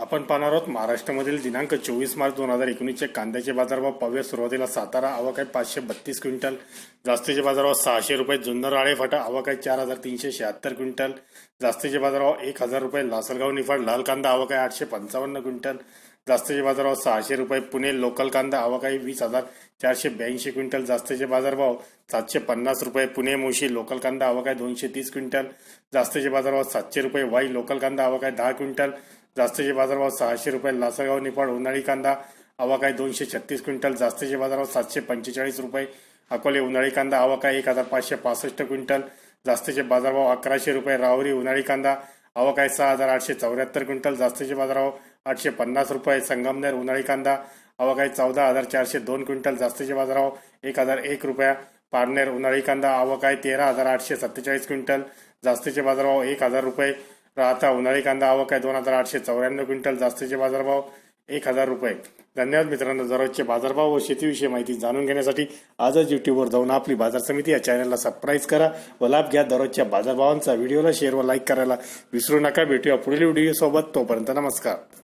आपण पाहणार आहोत महाराष्ट्रामधील दिनांक चोवीस मार्च दोन हजार एकोणीसचे कांद्याचे बाजारभाव पाहूया सुरुवातीला सातारा आवक आहे पाचशे बत्तीस क्विंटल. जास्तीचे बाजारभाव सहाशे रुपये जुन्नर आळेफाटा फाटा आवक आहे चार हजार तीनशे शहात्तर क्विंटल. जास्तीचे बाजारभाव एक हजार रुपये लासलगाव निफाड लाल कांदा आवक आहे आठशे पंचावन्न क्विंटल. जास्तीचे बाजारभाव सहाशे रुपये पुणे लोकल कांदा आवक आहे वीस हजार चारशे ब्याऐंशी क्विंटल. जास्तीचे बाजारभाव सातशे पन्नास रुपये पुणे मोशी लोकल कांदा आवक आहे दोनशे तीस क्विंटल. जास्तीचे बाजारभाव सातशे रुपये वाई लोकल कांदा आवक आहे दहा क्विंटल. जास्तीचे बाजारभाव सहाशे रुपये लासलगाव निफाड उन्हाळी कांदा आवाकाय दोनशे छत्तीस क्विंटल जास्तीचे बाजारभाव सातशे पंचेचाळीस रुपये अकोले उन्हाळी कांदा आवक आहे एक हजार पाचशे पासष्ट क्विंटल जास्तीचे बाजारभाव अकराशे रुपये राहुरी उन्हाळी कांदा आवाकाय आहे सहा हजार आठशे चौऱ्याहत्तर क्विंटल जास्तीचे बाजारभाव आठशे पन्नास रुपये संगमनेर उन्हाळी कांदा आवाकाय आहे चौदा हजार चारशे दोन क्विंटल जास्तीचे बाजारभाव एक हजार एक रुपया पारनेर उन्हाळी कांदा आवक आहे तेरा हजार आठशे सत्तेचाळीस क्विंटल जास्तीचे बाजारभाव एक हजार रुपये राहता उन्हाळी कांदा आवक आहे दोन हजार आठशे चौऱ्याण्णव क्विंटल जास्तीचे बाजारभाव एक हजार रुपये. धन्यवाद मित्रांनो दररोजचे बाजारभाव व शेतीविषयी माहिती जाणून घेण्यासाठी आजच युट्यूबवर जाऊन आपली बाजार समिती या चॅनलला सबस्क्राईब करा व लाभ घ्या दररोजच्या बाजारभावांचा. व्हिडिओला शेअर व लाईक करायला विसरू नका. भेटूया पुढील व्हिडिओ सोबत. तोपर्यंत नमस्कार.